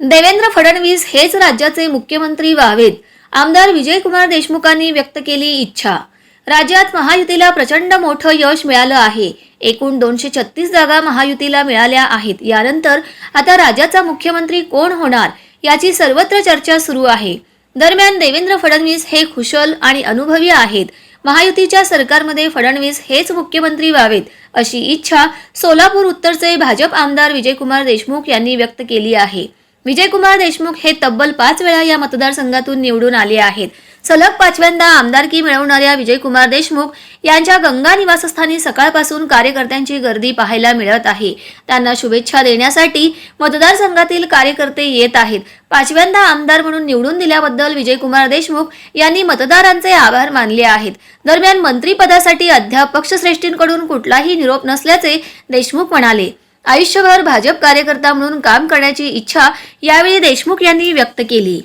देवेंद्र फडणवीस हेच राज्याचे मुख्यमंत्री व्हावेत आमदार विजयकुमार देशमुखांनी व्यक्त केली इच्छा. राज्यात महायुतीला प्रचंड मोठं यश मिळालं आहे. एकूण दोनशे छत्तीस जागा महायुतीला मिळाल्या आहेत. यानंतर आता राज्याचा मुख्यमंत्री कोण होणार याची सर्वत्र चर्चा सुरू आहे. दरम्यान देवेंद्र फडणवीस हे कुशल आणि अनुभवी आहेत. महायुतीच्या सरकारमध्ये फडणवीस हेच मुख्यमंत्री व्हावेत अशी इच्छा सोलापूर उत्तरचे भाजप आमदार विजयकुमार देशमुख यांनी व्यक्त केली आहे. विजयकुमार देशमुख हे तब्बल पाच वेळा या मतदारसंघातून निवडून आले आहेत. सलग पाचव्यांदा आमदारकी मिळवणाऱ्या विजयकुमार देशमुख यांच्या गंगा निवासस्थानी सकाळपासून कार्यकर्त्यांची गर्दी पाहायला मिळत आहे. त्यांना शुभेच्छा देण्यासाठी मतदारसंघातील कार्यकर्ते येत आहेत. पाचव्यांदा आमदार म्हणून निवडून दिल्याबद्दल विजयकुमार देशमुख यांनी मतदारांचे आभार मानले आहेत. दरम्यान मंत्रीपदासाठी अद्याप पक्षश्रेष्ठींकडून कुठलाही निरोप नसल्याचे देशमुख म्हणाले. आयुष्यभर भाजप कार्यकर्ता म्हणून काम करण्याची इच्छा यावेळी देशमुख यांनी व्यक्त केली.